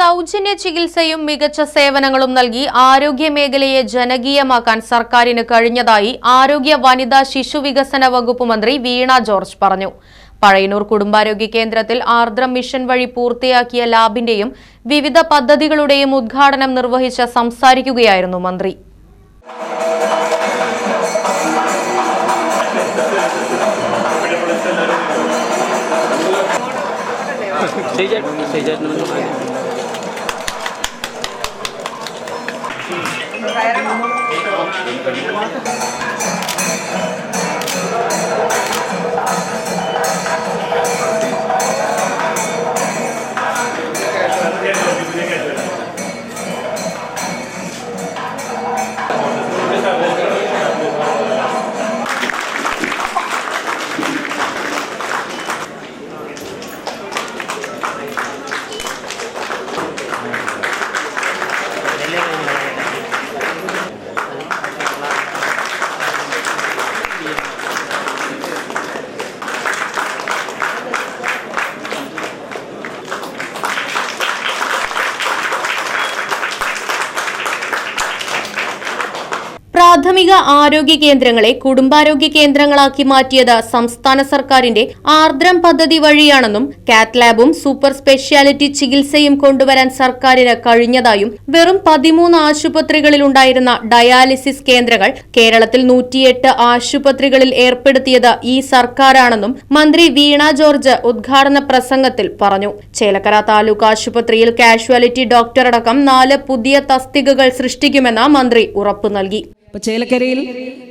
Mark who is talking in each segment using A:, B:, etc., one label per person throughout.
A: സൗജന്യ ചികിത്സയും മികച്ച സേവനങ്ങളും നൽകി ആരോഗ്യ മേഖലയെ ജനകീയമാക്കാൻ സർക്കാരിന് കഴിഞ്ഞതായി ആരോഗ്യ വനിതാ ശിശു വികസന വകുപ്പ് മന്ത്രി വീണ ജോർജ് പറഞ്ഞു. പഴയനൂർ കുടുംബാരോഗ്യ കേന്ദ്രത്തിൽ ആർദ്രം മിഷൻ വഴി പൂർത്തിയാക്കിയ ലാബിന്റെയും വിവിധ പദ്ധതികളുടെയും ഉദ്ഘാടനം നിർവഹിച്ച് സംസാരിക്കുകയായിരുന്നു മന്ത്രി. Gracias. ആരോഗ്യ കേന്ദ്രങ്ങളെ കുടുംബാരോഗ്യ കേന്ദ്രങ്ങളാക്കി മാറ്റിയത് സംസ്ഥാന സർക്കാരിന്റെ ആർദ്രം പദ്ധതി വഴിയാണെന്നും കാത്ത് ലാബും സൂപ്പർ സ്പെഷ്യാലിറ്റി ചികിത്സയും കൊണ്ടുവരാൻ സർക്കാരിന് കഴിഞ്ഞതായും വെറും പതിമൂന്ന് ആശുപത്രികളിലുണ്ടായിരുന്ന ഡയാലിസിസ് കേന്ദ്രങ്ങൾ കേരളത്തിൽ നൂറ്റിയെട്ട് ആശുപത്രികളിൽ ഏർപ്പെടുത്തിയത് ഈ സർക്കാരാണെന്നും മന്ത്രി വീണ ജോർജ് ഉദ്ഘാടന പ്രസംഗത്തിൽ പറഞ്ഞു. ചേലക്കര താലൂക്ക് ആശുപത്രിയിൽ കാഷ്വാലിറ്റി ഡോക്ടറടക്കം നാല് പുതിയ തസ്തികകൾ സൃഷ്ടിക്കുമെന്ന് മന്ത്രി ഉറപ്പു നൽകി.
B: ഇപ്പോൾ ചേലക്കരയിൽ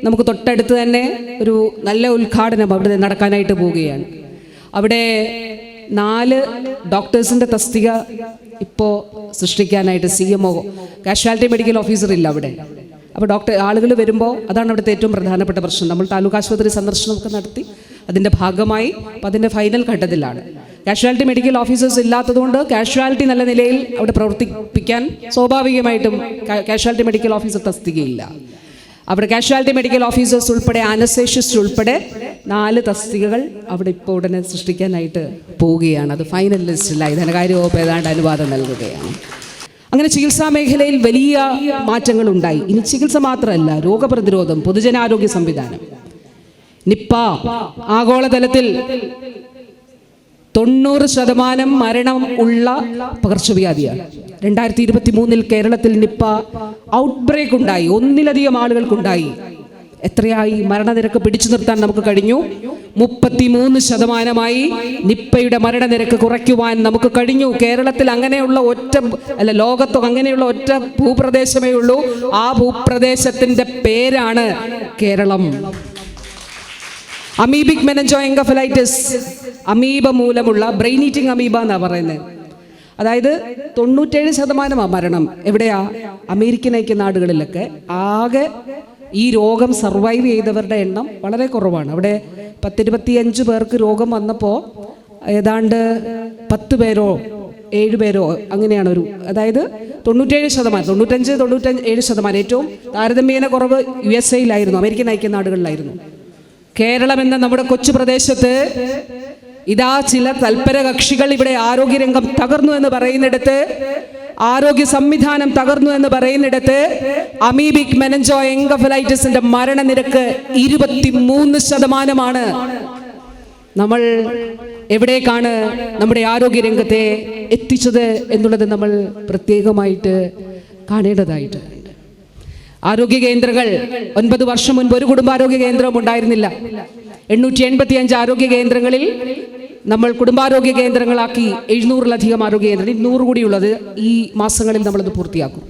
B: നമുക്ക് തൊട്ടടുത്ത് തന്നെ ഒരു നല്ല ഉദ്ഘാടനം അവിടെ നടക്കാനായിട്ട് പോവുകയാണ്. അവിടെ നാല് ഡോക്ടേഴ്സിന്റെ തസ്തിക ഇപ്പോൾ സൃഷ്ടിക്കാനായിട്ട് C M O casualty medical officer ഇല്ല അവിടെ. അപ്പോൾ ഡോക്ടർ ആളുകൾ വരുമ്പോൾ അതാണ് അവിടുത്തെ ഏറ്റവും പ്രധാനപ്പെട്ട പ്രശ്നം. നമ്മൾ താലൂക്ക് ആശുപത്രി സന്ദർശനമൊക്കെ നടത്തി അതിന്റെ ഭാഗമായി അപ്പം അതിന്റെ ഫൈനൽ ഘട്ടത്തിലാണ്. കാഷ്വാലിറ്റി മെഡിക്കൽ ഓഫീസേഴ്സ് ഇല്ലാത്തതുകൊണ്ട് കാഷ്വാലിറ്റി നല്ല നിലയിൽ അവിടെ പ്രവർത്തിപ്പിക്കാൻ സ്വാഭാവികമായിട്ടും കാഷ്വാലിറ്റി മെഡിക്കൽ ഓഫീസർ തസ്തികയില്ല. അവിടെ കാഷ്വാലിറ്റി മെഡിക്കൽ ഓഫീസേഴ്സ് ഉൾപ്പെടെ അനസേഷ്യസ് ഉൾപ്പെടെ നാല് തസ്തികകൾ അവിടെ ഇപ്പോൾ ഉടനെ സൃഷ്ടിക്കാനായിട്ട് പോവുകയാണ്. അത് ഫൈനൽ ലിസ്റ്റിലായി ധനകാര്യ വകുപ്പ് ഏതാണ്ട് അനുവാദം നൽകുകയാണ്. അങ്ങനെ ചികിത്സാ മേഖലയിൽ വലിയ മാറ്റങ്ങൾ ഉണ്ടായി ഇനി ചികിത്സ മാത്രമല്ല രോഗപ്രതിരോധം പൊതുജനാരോഗ്യ സംവിധാനം. നിപ്പ ആഗോളതലത്തിൽ തൊണ്ണൂറ് ശതമാനം മരണം ഉള്ള പകർച്ചവ്യാധിയാണ്. രണ്ടായിരത്തി ഇരുപത്തി മൂന്നിൽ കേരളത്തിൽ നിപ്പ ഔട്ട് ബ്രേക്ക് ഉണ്ടായി. ഒന്നിലധികം ആളുകൾക്കുണ്ടായി. എത്രയായി? മരണനിരക്ക് പിടിച്ചു നിർത്താൻ നമുക്ക് കഴിഞ്ഞു. മുപ്പത്തിമൂന്ന് ശതമാനമായി നിപ്പയുടെ മരണനിരക്ക് കുറയ്ക്കുവാൻ നമുക്ക് കഴിഞ്ഞു. കേരളത്തിൽ അങ്ങനെയുള്ള ഒറ്റ അല്ല ലോകത്ത് അങ്ങനെയുള്ള ഒറ്റ ഭൂപ്രദേശമേ ഉള്ളൂ. ആ ഭൂപ്രദേശത്തിന്റെ പേരാണ് Keralam. Amoebic meningoencephalitis amoeba മൂലമുള്ള ബ്രെയിൻ ഈറ്റിംഗ് അമീബ എന്നാണ് പറയുന്നത് അതായത് തൊണ്ണൂറ്റേഴ് ശതമാനമാണ് മരണം എവിടെയാ? അമേരിക്കൻ ഐക്യ നാടുകളിലൊക്കെ. ആകെ ഈ രോഗം സർവൈവ് ചെയ്തവരുടെ എണ്ണം വളരെ കുറവാണ്. അവിടെ പത്തിരുപത്തിയഞ്ച് പേർക്ക് രോഗം വന്നപ്പോൾ ഏതാണ്ട് പത്ത് പേരോ ഏഴ് പേരോ അങ്ങനെയാണ് ഒരു അതായത് തൊണ്ണൂറ്റേഴ് ശതമാനം തൊണ്ണൂറ്റഞ്ച് തൊണ്ണൂറ്റഞ്ച് ഏഴ് ശതമാനം. ഏറ്റവും താരതമ്യേന കുറവ് യു എസ് എയിലായിരുന്നു അമേരിക്കൻ ഐക്യ നാടുകളിലായിരുന്നു. കേരളം എന്ന നമ്മുടെ കൊച്ചു പ്രദേശത്ത് ഇതാ ചില തൽപര കക്ഷികൾ ഇവിടെ ആരോഗ്യരംഗം തകർന്നു എന്ന് പറയുന്നിടത്ത് ആരോഗ്യ സംവിധാനം തകർന്നു എന്ന് പറയുന്നിടത്ത് അമീബിക് മെനഞ്ചോ എൻകഫലൈറ്റിസിന്റെ മരണനിരക്ക് ഇരുപത്തി മൂന്ന് ശതമാനമാണ്. നമ്മൾ എവിടേക്കാണ് നമ്മുടെ ആരോഗ്യരംഗത്തെ എത്തിച്ചത് എന്നുള്ളത് നമ്മൾ പ്രത്യേകമായിട്ട് കാണേണ്ടതായിട്ട് ആരോഗ്യ കേന്ദ്രങ്ങൾ. ഒൻപത് വർഷം മുൻപ് ഒരു കുടുംബാരോഗ്യ കേന്ദ്രവും ഉണ്ടായിരുന്നില്ല. എണ്ണൂറ്റി എൺപത്തി അഞ്ച് ആരോഗ്യ കേന്ദ്രങ്ങളിൽ നമ്മൾ കുടുംബാരോഗ്യ കേന്ദ്രങ്ങളാക്കി എഴുന്നൂറിലധികം ആരോഗ്യ കേന്ദ്രം ഇനി നൂറ് കൂടിയുള്ളത് ഈ മാസങ്ങളിൽ നമ്മളത് പൂർത്തിയാക്കും.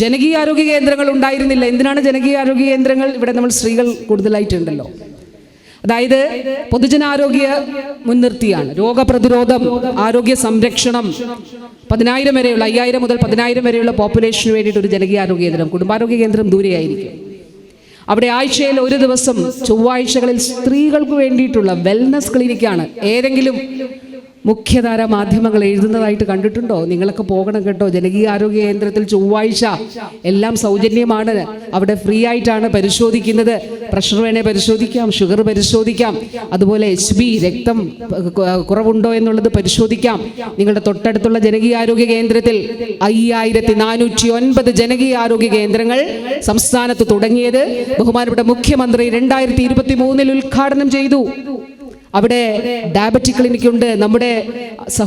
B: ജനകീയ ആരോഗ്യ കേന്ദ്രങ്ങൾ ഉണ്ടായിരുന്നില്ല. എന്തിനാണ് ജനകീയ ആരോഗ്യ കേന്ദ്രങ്ങൾ? ഇവിടെ നമ്മൾ സ്ത്രീകൾ കൂടുതലായിട്ടുണ്ടല്ലോ. അതായത് പൊതുജനാരോഗ്യ മുൻനിർത്തിയാണ്. രോഗപ്രതിരോധം ആരോഗ്യ സംരക്ഷണം പതിനായിരം വരെയുള്ള അയ്യായിരം മുതൽ പതിനായിരം വരെയുള്ള പോപ്പുലേഷന് വേണ്ടിയിട്ട് ഒരു ജനകീയ ആരോഗ്യ കേന്ദ്രം കുടുംബാരോഗ്യ കേന്ദ്രം ദൂരെയായിരിക്കും. അവിടെ ആഴ്ചയിൽ ഒരു ദിവസം ചൊവ്വാഴ്ചകളിൽ സ്ത്രീകൾക്ക് വേണ്ടിയിട്ടുള്ള വെൽനസ് ക്ലിനിക്കാണ് ഏതെങ്കിലും മുഖ്യധാര മാധ്യമങ്ങൾ എഴുതുന്നതായിട്ട് കണ്ടിട്ടുണ്ടോ? നിങ്ങളൊക്കെ പോകണം കേട്ടോ. ജനകീയ ആരോഗ്യ കേന്ദ്രത്തിൽ ചൊവ്വാഴ്ച എല്ലാം സൗജന്യമാണ്. അവിടെ ഫ്രീ ആയിട്ടാണ് പരിശോധിക്കുന്നത്. പ്രഷർ വേണേ പരിശോധിക്കാം ഷുഗർ പരിശോധിക്കാം. അതുപോലെ എച്ച് ബി രക്തം കുറവുണ്ടോ എന്നുള്ളത് പരിശോധിക്കാം. നിങ്ങളുടെ തൊട്ടടുത്തുള്ള ജനകീയ ആരോഗ്യ കേന്ദ്രത്തിൽ അയ്യായിരത്തി നാനൂറ്റി ഒൻപത് ജനകീയ ആരോഗ്യ കേന്ദ്രങ്ങൾ സംസ്ഥാനത്ത് തുടങ്ങിയത്. ബഹുമാനപ്പെട്ട മുഖ്യമന്ത്രി രണ്ടായിരത്തി ഇരുപത്തി മൂന്നിൽ ഉദ്ഘാടനം ചെയ്തു. അവിടെ ഡയബറ്റിക് ക്ലിനിക് ഉണ്ട് നമ്മുടെ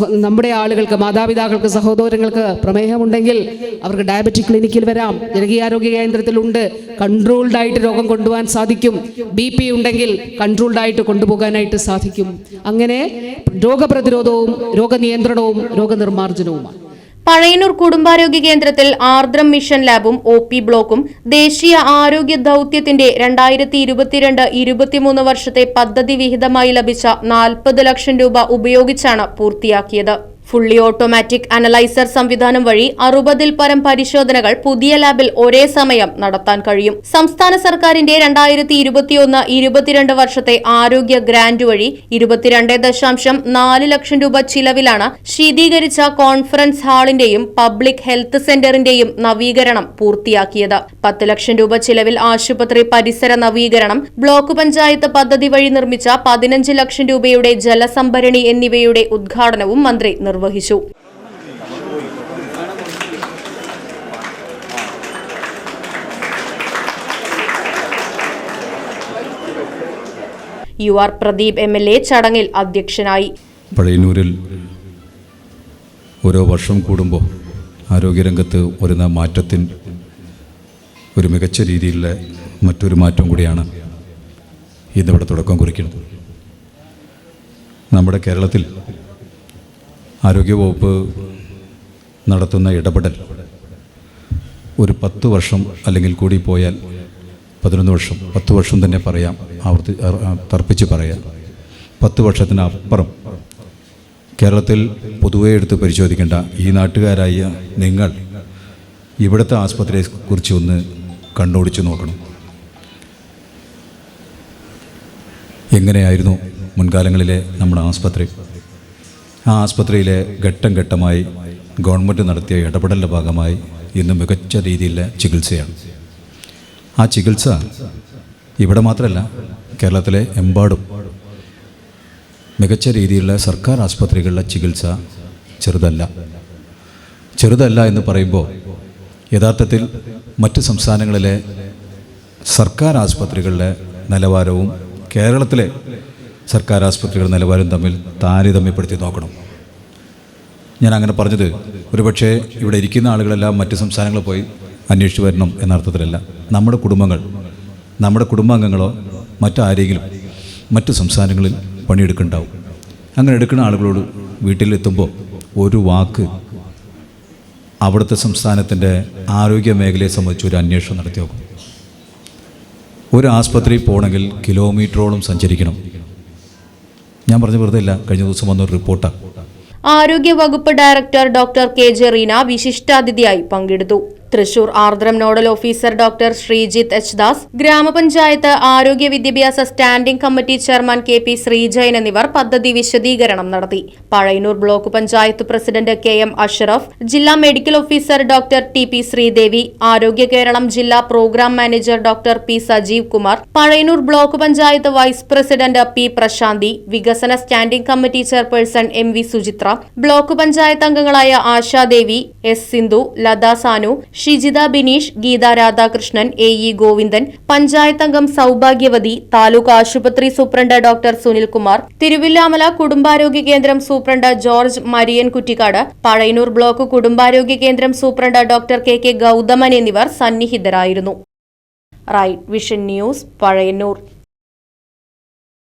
B: നമ്മുടെ ആളുകൾക്ക് മാതാപിതാക്കൾക്ക് സഹോദരങ്ങൾക്ക് പ്രമേഹമുണ്ടെങ്കിൽ അവർക്ക് ഡയബറ്റിക് ക്ലിനിക്കിൽ വരാം. ജനകീയാരോഗ്യ കേന്ദ്രത്തിലുണ്ട്. കൺട്രോൾഡ് ആയിട്ട് രോഗം കൊണ്ടുപോകാൻ സാധിക്കും. ബി പി ഉണ്ടെങ്കിൽ കൺട്രോൾഡ് ആയിട്ട് കൊണ്ടുപോകാനായിട്ട് സാധിക്കും. അങ്ങനെ രോഗപ്രതിരോധവും രോഗനിയന്ത്രണവും രോഗനിർമ്മാർജനവുമാണ്.
A: പഴയന്നൂർ കുടുംബാരോഗ്യ കേന്ദ്രത്തിൽ ആർദ്രം മിഷൻ ലാബും ഒ പി ബ്ലോക്കും ദേശീയ ആരോഗ്യ ദൌത്യത്തിന്റെ രണ്ടായിരത്തി ഇരുപത്തിരണ്ട് ഇരുപത്തിമൂന്ന് വർഷത്തെ പദ്ധതി വിഹിതമായി ലഭിച്ച നാൽപ്പത് ലക്ഷം രൂപ ഉപയോഗിച്ചാണ് പൂർത്തിയാക്കിയത്. ഫുള്ളി ഓട്ടോമാറ്റിക് അനലൈസർ സംവിധാനം വഴി അറുപതിൽ പരം പരിശോധനകൾ പുതിയ ലാബിൽ ഒരേ സമയം നടത്താൻ കഴിയും. സംസ്ഥാന സർക്കാരിന്റെ രണ്ടായിരത്തി ഇരുപത്തിയൊന്ന് ഇരുപത്തിരണ്ട് വർഷത്തെ ആരോഗ്യ ഗ്രാന്റ് വഴി ഇരുപത്തിരണ്ട് ദശാംശം നാല് ലക്ഷം രൂപ ചിലവിലാണ് ശീതീകരിച്ച കോൺഫറൻസ് ഹാളിന്റെയും പബ്ലിക് ഹെൽത്ത് സെന്ററിന്റെയും നവീകരണം പൂർത്തിയാക്കിയത്. പത്ത് ലക്ഷം രൂപ ചിലവിൽ ആശുപത്രി പരിസര നവീകരണം ബ്ലോക്ക് പഞ്ചായത്ത് പദ്ധതി വഴി നിർമ്മിച്ച പതിനഞ്ച് ലക്ഷം രൂപയുടെ ജലസംഭരണി എന്നിവയുടെ ഉദ്ഘാടനവും മന്ത്രി നിർവഹിച്ചു. U R Pradeep M L A ചടങ്ങിൽ അധ്യക്ഷനായി
C: പഴയന്നൂരിൽ ഓരോ വർഷം കൂടുമ്പോൾ ആരോഗ്യരംഗത്ത് വരുന്ന മാറ്റത്തിൻ ഒരു മികച്ച രീതിയിലെ മറ്റൊരു മാറ്റം കൂടിയാണ് ഇന്നിവിടെ തുടക്കം കുറിക്കുന്നത്. നമ്മുടെ കേരളത്തിൽ ആരോഗ്യവകുപ്പ് നടത്തുന്ന ഇടപെടൽ ഒരു പത്ത് വർഷം അല്ലെങ്കിൽ കൂടി പോയാൽ പതിനൊന്ന് വർഷം പത്ത് വർഷം തന്നെ പറയാം ആവർത്തി തർപ്പിച്ച് പറയാം. പത്ത് വർഷത്തിനപ്പുറം കേരളത്തിൽ പൊതുവെ എടുത്ത് പരിശോധിക്കേണ്ട ഈ നാട്ടുകാരായ നിങ്ങൾ ഇവിടുത്തെ ആസ്പത്രിയെ കുറിച്ച് ഒന്ന് കണ്ണോടിച്ച് നോക്കണം. എങ്ങനെയായിരുന്നു മുൻകാലങ്ങളിലെ നമ്മുടെ ആസ്പത്രി? ആ ആസ്പത്രിയിലെ ഘട്ടം ഘട്ടമായി ഗവൺമെന്റ് നടത്തിയ ഇടപെടലിന്റെ ഭാഗമായി ഇന്ന് മികച്ച രീതിയിലെ ചികിത്സയാണ്. ആ ചികിത്സ ഇവിടെ മാത്രമല്ല കേരളത്തിലെ എമ്പാടും മികച്ച രീതിയിലുള്ള സർക്കാർ ആസ്പത്രികളിലെ ചികിത്സ ചെറുതല്ല. ചെറുതല്ല എന്ന് പറയുമ്പോൾ യഥാർത്ഥത്തിൽ മറ്റ് സംസ്ഥാനങ്ങളിലെ സർക്കാർ ആസ്പത്രികളിലെ നിലവാരവും കേരളത്തിലെ സർക്കാർ ആസ്പത്രികളുടെ നിലവാരം തമ്മിൽ താരതമ്യപ്പെടുത്തി നോക്കണം. ഞാൻ അങ്ങനെ പറഞ്ഞത് ഒരുപക്ഷെ ഇവിടെ ഇരിക്കുന്ന ആളുകളെല്ലാം മറ്റ് സംസ്ഥാനങ്ങളിൽ പോയി അന്വേഷിച്ച് വരണം എന്ന അർത്ഥത്തിലല്ല. നമ്മുടെ കുടുംബങ്ങൾ നമ്മുടെ കുടുംബാംഗങ്ങളോ മറ്റാരെങ്കിലും മറ്റു സംസ്ഥാനങ്ങളിൽ പണിയെടുക്കുന്നുണ്ടാവും അങ്ങനെ എടുക്കുന്ന ആളുകളോട് വീട്ടിലെത്തുമ്പോൾ ഒരു വാക്ക് അവിടുത്തെ സംസ്ഥാനത്തിന്റെ ആരോഗ്യ മേഖലയെ സംബന്ധിച്ച് ഒരു അന്വേഷണം നടത്തി നോക്കും. ഒരു ആസ്പത്രിയിൽ പോകണമെങ്കിൽ കിലോമീറ്ററോളം സഞ്ചരിക്കണം. ഞാൻ പറഞ്ഞ വെറുതെ ഇല്ല കഴിഞ്ഞ ദിവസം വന്ന ഒരു റിപ്പോർട്ടാണ്
A: ആരോഗ്യ വകുപ്പ് director doctor K J Reena വിശിഷ്ടാതിഥിയായി പങ്കെടുത്തു. Thrissur Aardram nodal officer doctor Sreejith H Das ഗ്രാമപഞ്ചായത്ത് ആരോഗ്യ വിദ്യാഭ്യാസ standing committee chairman K P Sreejayan എന്നിവർ പദ്ധതി വിശദീകരണം നടത്തി. Pazhayannur block panchayat president K M Ashraf ജില്ലാ medical officer doctor T P Sreedevi Arogya Keralam ജില്ലാ program manager doctor P Sajeev Kumar Pazhayannur block panchayat vice president P Prashanthi വികസന standing committee chairperson M V Suchitra block panchayat അംഗങ്ങളായ Ashadevi S Sindhu Latha Sanu Shijitha Bineesh Geetha Radhakrishnan A E Govindan panchayat അംഗം സൗഭാഗ്യവതി താലൂക്ക് ആശുപത്രി superintendent doctor Sunilkumar Thiruvilwamala കുടുംബാരോഗ്യ കേന്ദ്രം superintendent George Marian Kuttikkad Pazhayanur block കുടുംബാരോഗ്യ കേന്ദ്രം superintendent doctor K K Gauthaman എന്നിവർ സന്നിഹിതരായിരുന്നു. Right vision news Pazhayannur.